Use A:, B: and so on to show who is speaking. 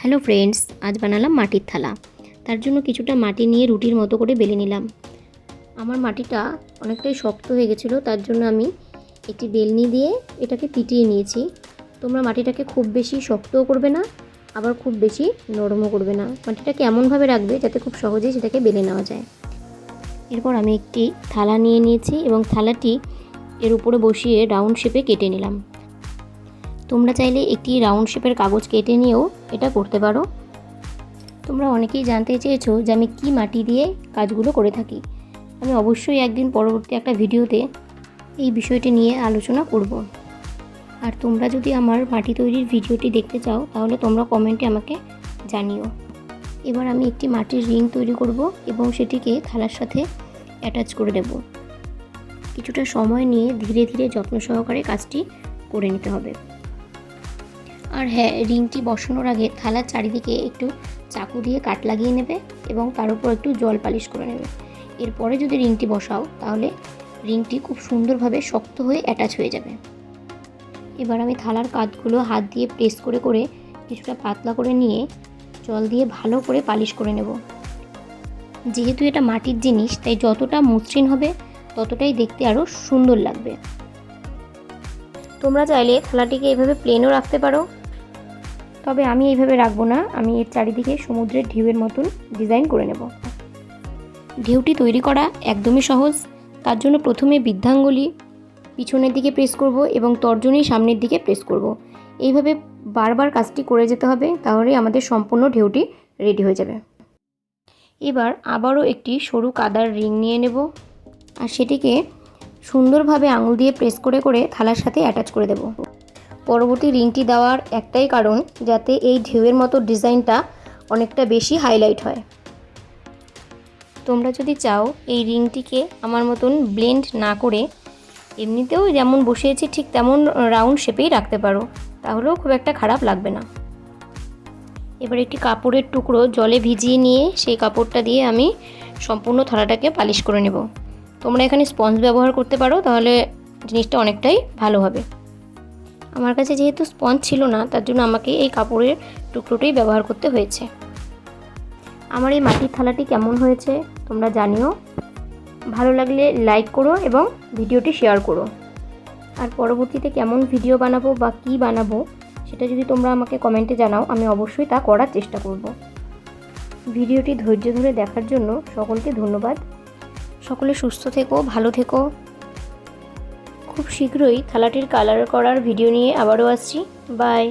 A: Hello friends, আজ বানালাম মাটির থালা। তার জন্য কিছুটা মাটি নিয়ে রুটির মতো করে বেলে নিলাম। আমার মাটিটা অনেকটাই শক্ত হয়ে গেছিল, তার জন্য আমি একটি বেলনি দিয়ে এটাকে পিটিয়ে নিয়েছি। তোমরা মাটিটাকে খুব বেশি শক্তও করবে না, আবার খুব বেশি নরমও করবে না। মাটিটাকে এমনভাবে রাখবে যাতে খুব সহজেই সেটাকে বেলে নেওয়া যায়। এরপর আমি একটি থালা নিয়ে নিয়েছি এবং থালাটি এর উপরে বসিয়ে রাউন্ড শেপে কেটে নিলাম। তোমরা চাইলে একটি রাউন্ড শেপের কাগজ কেটে নিয়েও এটা করতে পারো। তোমরা অনেকেই জানতে চেয়েছো যে আমি কী মাটি দিয়ে কাজগুলো করে থাকি। আমি অবশ্যই একদিন পরবর্তী একটা ভিডিওতে এই বিষয়টি নিয়ে আলোচনা করব। আর তোমরা যদি আমার মাটি তৈরির ভিডিওটি দেখতে চাও, তাহলে তোমরা কমেন্টে আমাকে জানিও। এবার আমি একটি মাটির রিং তৈরি করব এবং সেটিকে থালার সাথে অ্যাটাচ করে দেব। কিছুটা সময় নিয়ে ধীরে ধীরে যত্ন সহকারে কাজটি করে নিতে হবে। আর হ্যাঁ রিংটি বসানোর আগে থালার চারিদিকে একটু চাকু দিয়ে কাট লাগিয়ে নেবে এবং তার উপর একটু জল পালিশ করে নেবে। এরপরে যদি রিংটি বসাও, তাহলে রিংটি খুব সুন্দরভাবে শক্ত হয়ে অ্যাটাচ হয়ে যাবে। এবার আমি থালার কাঠগুলো হাত দিয়ে প্রেস করে করে কিছুটা পাতলা করে নিয়ে জল দিয়ে ভালো করে পালিশ করে নেব। যেহেতু এটা মাটির জিনিস, তাই যতটা মসৃণ হবে, ততটাই দেখতে আরও সুন্দর লাগবে। তোমরা চাইলে থালাটিকে এভাবে প্লেনও রাখতে পারো। তবে আমি এইভাবে রাখব না। আমি এর চারিদিকে সমুদ্রের ঢেউয়ের মতন ডিজাইন করে নেব। ঢেউটি তৈরি করা একদমই সহজ। তার জন্য প্রথমে বৃদ্ধাঙ্গুলি পিছনের দিকে প্রেস করব এবং তর্জনী সামনের দিকে প্রেস করব। এইভাবে বারবার কাজটি করে যেতে হবে, তাহলেই আমাদের সম্পূর্ণ ঢেউটি রেডি হয়ে যাবে। এবার আবারও একটি সরু কাদার রিং নিয়ে নেব আর সেটিকে সুন্দরভাবে আঙুল দিয়ে প্রেস করে করে থালার সাথে অ্যাটাচ করে দেব। পরবর্তী রিংটি দেওয়ার একটাই কারণ যাতে এই ঢেউয়ের মতো ডিজাইনটা অনেকটা বেশি হাইলাইট হয়। তোমরা যদি চাও এই রিংটিকে আমার মতন ব্লেন্ড না করে এমনিতেও যেমন বসিয়েছি ঠিক তেমন রাউন্ড শেপেই রাখতে পারো, তাহলেও খুব একটা খারাপ লাগবে না। এবার একটি কাপড়ের টুকরো জলে ভিজিয়ে নিয়ে সেই কাপড়টা দিয়ে আমি সম্পূর্ণ থালাটাকে পালিশ করে নেব। তোমরা এখানে স্পঞ্জ ব্যবহার করতে পারো, তাহলে জিনিসটা অনেকটাই ভালো হবে। আমার কাছে যেহেতু স্পঞ্জ ছিল না, তার জন্য আমাকে এই কাপড়ের টুকরোটাই ব্যবহার করতে হয়েছে। আমার এই মাটির থালাটি কেমন হয়েছে তোমরা জানিও। ভালো লাগলে লাইক করো এবং ভিডিওটি শেয়ার করো। আর পরবর্তীতে কেমন ভিডিও বানাবো বা কী বানাবো, সেটা যদি তোমরা আমাকে কমেন্টে জানাও, আমি অবশ্যই তা করার চেষ্টা করব। ভিডিওটি ধৈর্য ধরে দেখার জন্য সকলকে ধন্যবাদ। সকলে সুস্থ থেকো, ভালো থেকো। খুব শীঘ্রই থালাটির কালার করার ভিডিও নিয়ে আবারও আসছি। বাই